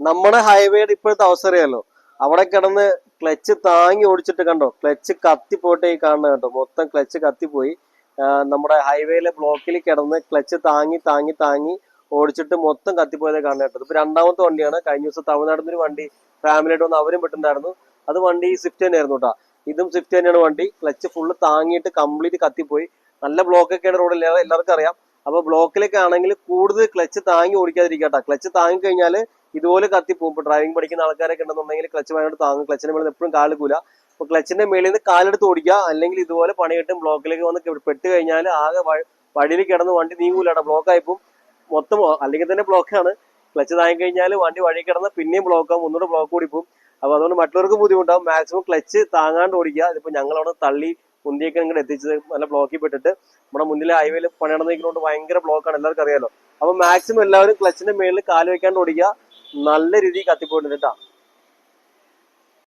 നമ്മുടെ ഹൈവേയുടെ ഇപ്പോഴത്തെ അവസ്ഥ അറിയാലോ? അവിടെ കിടന്ന് ക്ലച്ച് താങ്ങി ഓടിച്ചിട്ട് കണ്ടോ? ക്ലച്ച് കത്തിപ്പോയിട്ട് ഈ കാണുന്നത് കണ്ടോ? മൊത്തം ക്ലച്ച് കത്തിപ്പോയി. നമ്മുടെ ഹൈവേയിലെ ബ്ലോക്കിൽ കിടന്ന് ക്ലച്ച് താങ്ങി താങ്ങി താങ്ങി ഓടിച്ചിട്ട് മൊത്തം കത്തിപ്പോയതേ കാണുന്ന കേട്ടോ. ഇപ്പൊ രണ്ടാമത്തെ വണ്ടിയാണ്. കഴിഞ്ഞ ദിവസം തമിഴ്നാട്ടിൽ ഒരു വണ്ടി ഫാമിലിയായിട്ട് വന്ന് അവരും പെട്ടുണ്ടായിരുന്നു അത് വണ്ടി സ്വിഫ്റ്റ് തന്നെയായിരുന്നു കേട്ടോ. ഇതും സ്വിഫ്റ്റ് തന്നെയാണ് വണ്ടി. ക്ലച്ച് ഫുള്ള് താങ്ങിയിട്ട് കംപ്ലീറ്റ് കത്തിപ്പോയി. നല്ല ബ്ലോക്ക് ഒക്കെയാണ് റോഡിൽ എല്ലാവർക്കും അറിയാം. അപ്പൊ ബ്ലോക്കിലൊക്കെ ആണെങ്കിൽ കൂടുതൽ ക്ലച്ച് താങ്ങി ഓടിക്കാതിരിക്കട്ടെ ക്ലച്ച് താങ്ങി കഴിഞ്ഞാൽ ഇതുപോലെ കത്തിപ്പോകും ഇപ്പൊ ഡ്രൈവിംഗ് പഠിക്കുന്ന ആൾക്കാരൊക്കെ ഉണ്ടെന്നുണ്ടെങ്കിൽ ക്ലച്ച് ഭയങ്കര താങ്ങും. ക്ലച്ചിന്റെ മേളിൽ എപ്പോഴും കാലുകൂല അപ്പൊ ക്ലച്ചിന്റെ മേളിൽ നിന്ന് കാലെടുത്ത് ഓടിക്കുക. അല്ലെങ്കിൽ ഇതുപോലെ പണി കിട്ടും. ബ്ലോക്കിലേക്ക് വന്ന് പെട്ട് കഴിഞ്ഞാൽ ആകെ വഴിയിൽ കിടന്ന് വണ്ടി നീങ്ങൂലാണ് ബ്ലോക്ക് പോകും മൊത്തം അല്ലെങ്കിൽ തന്നെ ബ്ലോക്കാണ് ക്ലച്ച് താങ്ങി കഴിഞ്ഞാൽ വണ്ടി വഴി കിടന്ന് പിന്നെയും ബ്ലോക്ക് ആവും. ഒന്നുകൂടെ ബ്ലോക്ക് കൂടി പോകും. അപ്പൊ അതുകൊണ്ട് മറ്റുള്ളവർക്ക് ബുദ്ധിമുട്ടാവും. മാക്സിമം ക്ലച്ച് താങ്ങാണ്ട് ഓടിക്കുക. ഇതിപ്പോ ഞങ്ങൾ അവിടെ തള്ളി മുന്തിയൊക്കെ ഇങ്ങോട്ട് എത്തിച്ചത് നല്ല ബ്ലോക്കിൽ പെട്ടിട്ട്. നമ്മുടെ മുന്നിലെ ഹൈവേയിൽ പണി നടന്നിരിക്കുന്നതുകൊണ്ട് ഭയങ്കര ബ്ലോക്കാണ് എല്ലാവർക്കും അറിയാലോ. അപ്പൊ മാക്സിമം എല്ലാവരും ക്ലച്ചിന്റെ മേളിൽ കാൽ വെക്കാണ്ട് ഓടിക്കുക. നല്ല രീതിയിൽ കത്തിപ്പോയിട്ടുണ്ട് കേട്ടോ.